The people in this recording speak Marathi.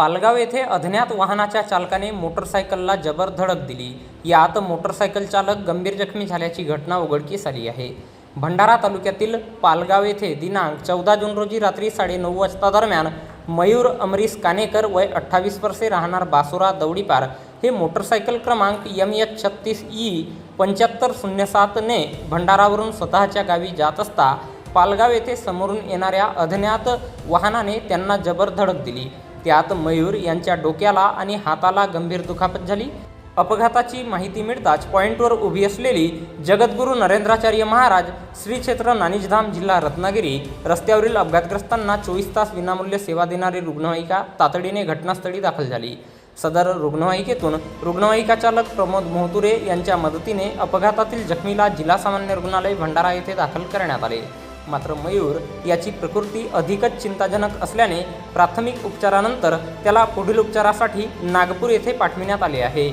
पालगाव येथे अज्ञात वाहनाच्या चालकाने मोटरसायकलला जबर धडक दिली. यात मोटरसायकल चालक गंभीर जखमी झाल्याची घटना उघडकीस आली आहे. भंडारा तालुक्यातील पालगाव येथे दिनांक चौदा जून रोजी रात्री साडेनऊ वाजता दरम्यान मयूर अमरीश कानेकर वय अठ्ठावीस वर्षे राहणार बासुरा दौडीपार हे मोटरसायकल क्रमांक यम एच छत्तीस ई पंच्याहत्तर शून्य सातने भंडारावरून स्वतःच्या गावी जात असता पालगाव येथे समोरून येणाऱ्या अज्ञात वाहनाने त्यांना जबर धडक दिली. त्यात मयूर यांच्या डोक्याला आणि हाताला गंभीर दुखापत झाली. अपघाताची माहिती मिळताच पॉईंटवर उभी असलेली जगद्गुरू नरेंद्राचार्य महाराज श्री क्षेत्र नानिजधाम जिल्हा रत्नागिरी रस्त्यावरील अपघातग्रस्तांना चोवीस तास विनामूल्य सेवा देणारी रुग्णवाहिका तातडीने घटनास्थळी दाखल झाली. सदर रुग्णवाहिकेतून रुग्णवाहिका चालक प्रमोद मोहतुरे यांच्या मदतीने अपघातातील जखमीला जिल्हा सामान्य रुग्णालय भंडारा येथे दाखल करण्यात आले. मात्र मयूर याची प्रकृती अधिकच चिंताजनक असल्याने प्राथमिक उपचारानंतर त्याला पुढील उपचारासाठी नागपूर येथे पाठविण्यात आले आहे.